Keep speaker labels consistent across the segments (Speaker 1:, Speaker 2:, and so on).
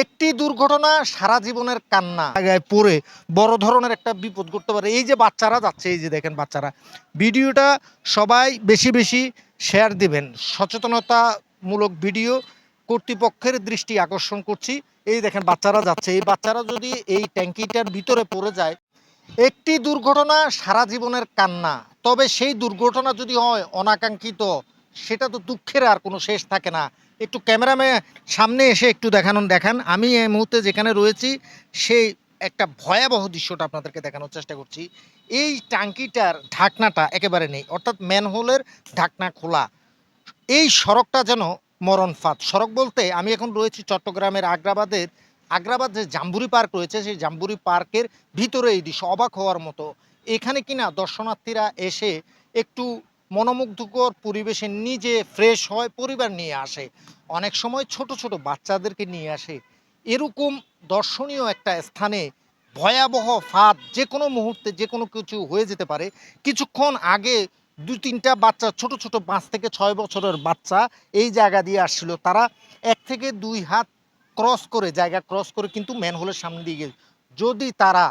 Speaker 1: একটি দুর্ঘটনা সারা জীবনের কান্না জায়গায় পড়ে বড় ধরনের একটা বিপদ করতে পারে। এই যে বাচ্চারা যাচ্ছে, এই যে দেখেন বাচ্চারা। ভিডিওটা সবাই বেশি বেশি শেয়ার দিবেন। সচেতনতামূলক ভিডিও কর্তৃপক্ষের দৃষ্টি আকর্ষণ করছি। এই দেখেন বাচ্চারা যাচ্ছে। এই বাচ্চারা যদি এই ট্যাঙ্কিটার ভিতরে পড়ে যায়, একটি দুর্ঘটনা সারা জীবনের কান্না। তবে সেই দুর্ঘটনা যদি হয় অনাকাঙ্ক্ষিত, সেটা তো দুঃখের আর কোনো শেষ থাকে না। একটু ক্যামেরামে সামনে এসে একটু দেখানোর দেখান। আমি এই মুহূর্তে যেখানে রয়েছি, সেই একটা ভয়াবহ দৃশ্যটা আপনাদেরকে দেখানোর চেষ্টা করছি। এই টাঙ্কিটার ঢাকনাটা একেবারে নেই, অর্থাৎ ম্যানহোলের ঢাকনা খোলা। এই সড়কটা যেন মরণ ফাঁদ সড়ক বলতে আমি এখন রয়েছি চট্টগ্রামের আগ্রাবাদের, আগ্রাবাদ যে জাম্বুরি পার্ক রয়েছে, সেই জাম্বুরি পার্কের ভিতরে এই দৃশ্য অবাক হওয়ার মতো। এখানে কিনা দর্শনার্থীরা এসে একটু মনোমুগ্ধকর পরিবেশে নিজে ফ্রেশ হয়, পরিবার নিয়ে আসে। অনেক সময় ছোট ছোট বাচ্চাদেরকে নিয়ে আসে। এরকম দর্শনীয় একটা স্থানে ভয়াবহ ফাঁদ যে কোনো মুহূর্তে যে কোনো কিছু হয়ে যেতে পারে। কিছুক্ষণ আগে দু তিনটা বাচ্চা, ছোট ছোট পাঁচ থেকে ছয় বছরের বাচ্চা এই জায়গা দিয়ে আসছিল। তারা এক থেকে দুই হাত ক্রস করে, জায়গা ক্রস করে কিন্তু ম্যানহোলের সামনে দিয়ে গেছে। যদি তারা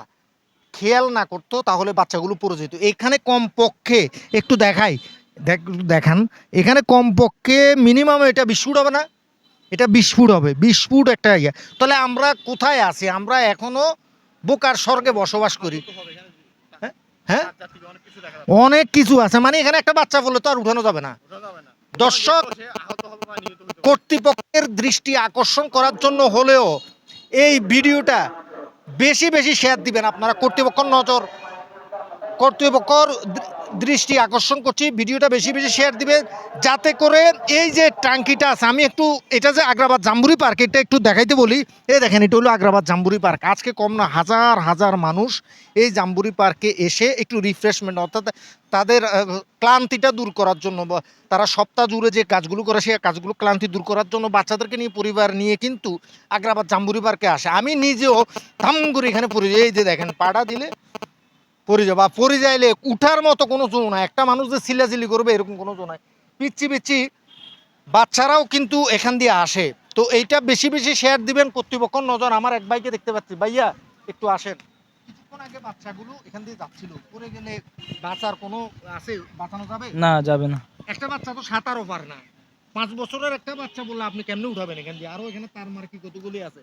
Speaker 1: খেয়াল না করতো, তাহলে বাচ্চাগুলো পড়ে যেত। এখানে কমপক্ষে, একটু দেখাই, দেখ, দেখান। এখানে কমপক্ষে মিনিমাম এটা বিশ ফুট হবে না? এটা বিশ ফুট হবে, বিশ ফুট একটা ইয়ে। তাহলে আমরা কোথায় আছি? আমরা এখনও বোকার স্বর্গে বসবাস করি। হ্যাঁ? হ্যাঁ? অনেক কিছু আছে। মানে এখানে একটা বাচ্চা বললে তো আর উঠানো যাবে না। দর্শক, কর্তৃপক্ষের দৃষ্টি আকর্ষণ করার জন্য হলেও এই ভিডিওটা বেশি বেশি শেয়ার দিবেন আপনারা কর্তৃপক্ষ নজর। কর্তৃপক্ষর দৃষ্টি আকর্ষণ করছি। ভিডিওটা বেশি বেশি শেয়ার দিবে, যাতে করে এই যে ট্যাঙ্কিটা আছে, আমি একটু এটা যে আগ্রাবাদ জাম্বুরি পার্ক, এটা একটু দেখাইতে বলি। এই দেখেন, এটা হলো আগ্রাবাদ জাম্বুরি পার্ক। আজকে কম না, হাজার হাজার মানুষ এই জাম্বুরি পার্কে এসে একটু রিফ্রেশমেন্ট অর্থাৎ তাদের ক্লান্তিটা দূর করার জন্য তারা সপ্তাহ জুড়ে যে কাজগুলো করে, সেই কাজগুলো ক্লান্তি দূর করার জন্য বাচ্চাদেরকে নিয়ে, পরিবার নিয়ে কিন্তু আগ্রাবাদ জাম্বুরি পার্কে আসে। আমি নিজেও ধাম করে এখানে পড়ে এই যে দেখেন, পাড়া দিলে পড়ে যাব বা পড়ে যাইলে উঠার মতো কোনো জো নাই। একটা মানুষ যে চিল্লাচিল্লি করবে এরকম কোনো জো নাই। পিচ্ছি পিচ্ছি বাচ্চারাও কিন্তু এখান দিয়ে আসে। তো এইটা বেশি বেশি শেয়ার দিবেন কর্তৃপক্ষ নজর। আমার এক ভাইকে দেখতে পাচ্ছি। ভাইয়া একটু আসেন। কিছুক্ষণ আগে বাচ্চাগুলো এখান দিয়ে যাচ্ছিল। পড়ে গেলে বাঁচার কোনো আছে? বাঁচানো যাবে?
Speaker 2: না যাবে না।
Speaker 1: একটা বাচ্চা তো সাঁতারও পারে না। পাঁচ বছরের একটা বাচ্চা বললে আপনি কেমনে উঠাবেন এখান দিয়ে? আরও এখানে তার মার কি কতগুলি আছে?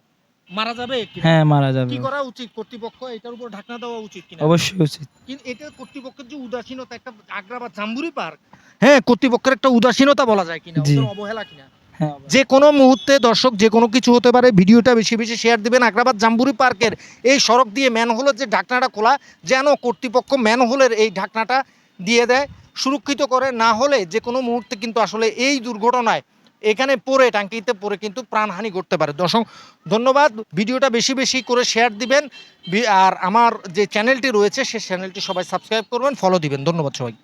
Speaker 1: মারা যাবে
Speaker 2: হ্যাঁ মারা যাবে।
Speaker 1: কি করা উচিত? কর্তৃপক্ষ এটার উপর ঢাকনা দেওয়া উচিত কিনা?
Speaker 2: অবশ্যই উচিত।
Speaker 1: কিন্তু এটা কর্তৃপক্ষের যে উদাসীনতা একটা আগ্রা বা জাম্বুরি পার্ক হ্যাঁ কর্তৃপক্ষের একটা উদাসীনতা বলা যায় কিনা অবহেলা কিনা?
Speaker 2: হ্যাঁ।
Speaker 1: যে কোনো মুহূর্তে দর্শক যে কোনো কিছু হতে পারে ভিডিওটা বেশি বেশি শেয়ার দিবেন। আগ্রাবাদ জাম্বুরি পার্কের এই সড়ক দিয়ে ম্যানহোলের যে ঢাকনাটা খোলা যেন কর্তৃপক্ষ ম্যানহোলের এই ঢাকনাটা দিয়ে দেয় সুরক্ষিত করে। না হলে যে কোনো মুহূর্তে কিন্তু আসলে এই দুর্ঘটনায় এখানে পরে টাঙ্কিতে পরে কিন্তু প্রাণহানি ঘটতে পারে। দর্শক, ধন্যবাদ। ভিডিওটা বেশি বেশি করে শেয়ার দিবেন। আর আমার যে চ্যানেলটি রয়েছে সেই চ্যানেলটি সবাই সাবস্ক্রাইব করবেন ফলো দিবেন। ধন্যবাদ সবাই